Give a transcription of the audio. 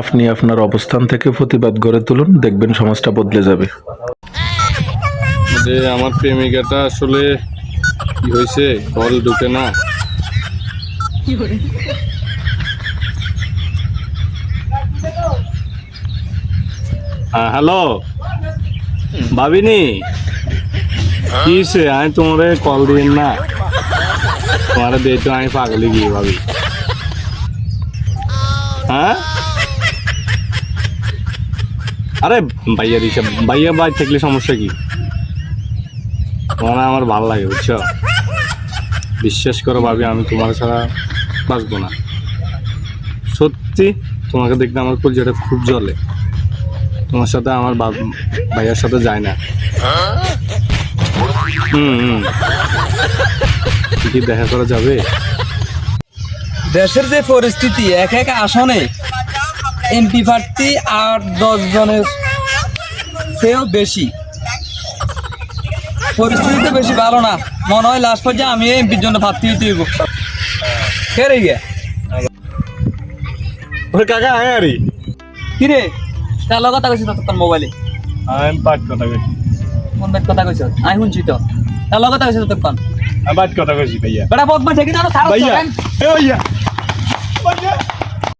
আপনি আপনার অবস্থান থেকে প্রতিবাদ গড়ে তুলুন, দেখবেন সমাজটা বদলে যাবে। যে আমার প্রেমিকাটা আসলে কি হয়েছে কল ঢুকে না। হ্যাঁ হ্যালো। ভাবিনি? কি আমি তোমারে কল দিন না। তোমার দিয়ে তো আমি পাগলি গিয়ে ভাবি। হ্যাঁ? আরে, ভাইয়া হিসাব ভাইয়া বাই থাকলে সমস্যা কি? তোমার আমার ভালো লাগে, বুঝছ? বিশ্বাস করো ভাবি, আমি তোমার ছাড়া বাঁচবো না। সত্যি, তোমাকে দেখতে আমার যেটা খুব জ্বলে। তোমার সাথে আমার ভাইয়ার সাথে যায় না। হুম হুম। কি দেখা করা যাবে? দেশের যে পরিস্থিতি এক এক আসনে এমপি প্রার্থী আট দশ জনের সেও বেশি। পরিস্থিতি তো বেশি ভালো না। মনে হয় লাস্ট পর্যায়ে আমি এমপির জন্য প্রার্থী হইতে হইব। কে রে গিয়া ওই কাকা আয় আরি। কি রে? তার লগত কথা কইছিস তোর মোবাইলে আমি বাদ কথা কইছি। কোন ব্যাট কথা কইছ? আমি শুনছি তো। তার লগত কথা কইছিস তোর আমি বাদ কথা কইছি ভাইয়া। বেটা বদমাশ কি জানো ভাইয়া। এ ভাইয়া। பண்ணு